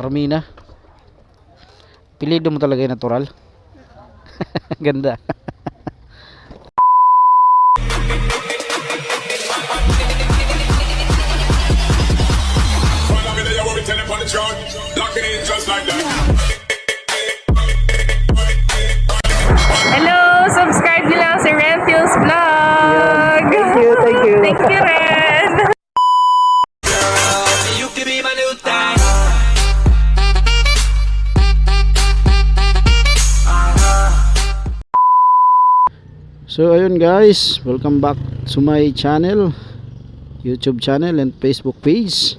Carmina. Pilido mo talaga yung natural. Ganda. Just like that. So ayun guys, welcome back to my channel, YouTube channel and Facebook page.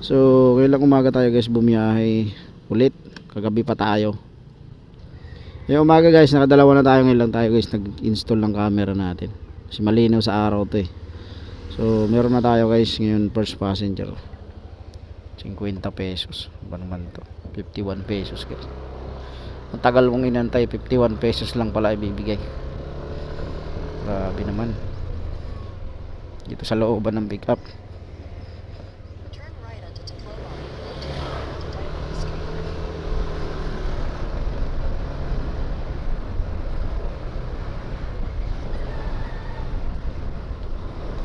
So kailang umaga tayo guys bumiyahe ulit, kagabi pa tayo. Ngayong umaga guys, nakadalawa na tayo ngayon lang tayo guys nag-install ng camera natin. Kasi malinaw sa araw to eh. So meron na tayo guys ngayon first passenger. 50 pesos. Ba naman to? 51 pesos guys. Ang tagal mong inantay, 51 pesos lang pala ibibigay. Grabe naman. Dito sa looban ng Diamond Street.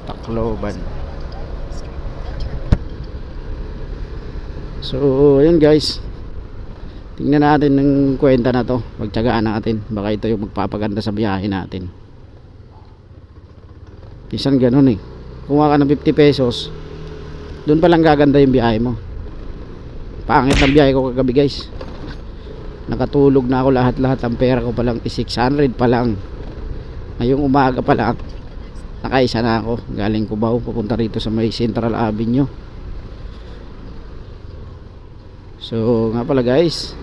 Tacloban. So, ayun guys. Tingnan natin ng kwenta na to. Pagtyagaan natin. Baka ito yung magpapaganda sa biyahe natin. Isang ganun eh. Kumuha ka ng 50 pesos. Doon pa lang gaganda yung biyahe mo. Pangit ang biyahe ko kagabi guys. Nakatulog na ako lahat-lahat. Ang pera ko pa lang is 600 pa lang. Ngayong umaga pa lang. Nakaisa na ako. Galing Cubao. Pupunta rito sa may Central Avenue. So nga pala guys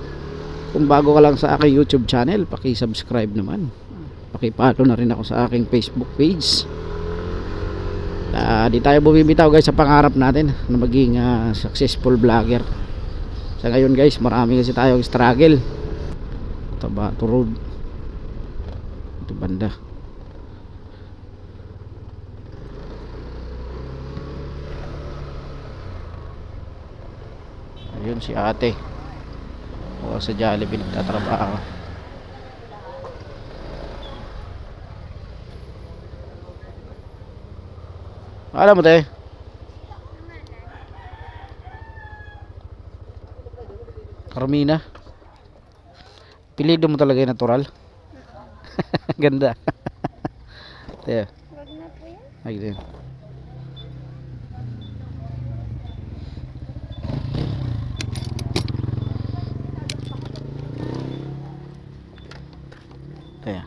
Kung bago ka lang sa aking YouTube channel Paki-subscribe naman Paki-follow na rin ako sa aking Facebook page Ah, Di tayo bumibitaw guys sa pangarap natin Na maging ah, successful vlogger. Sa ngayon guys Marami kasi tayong struggle. Tabato Road Ito banda. Ayun si ate. O sa Jollibee nagtatrabaho. Alam mo te. Carmina. Pilido mo talaga yung natural. Ganda. Te. Ay, din. Te.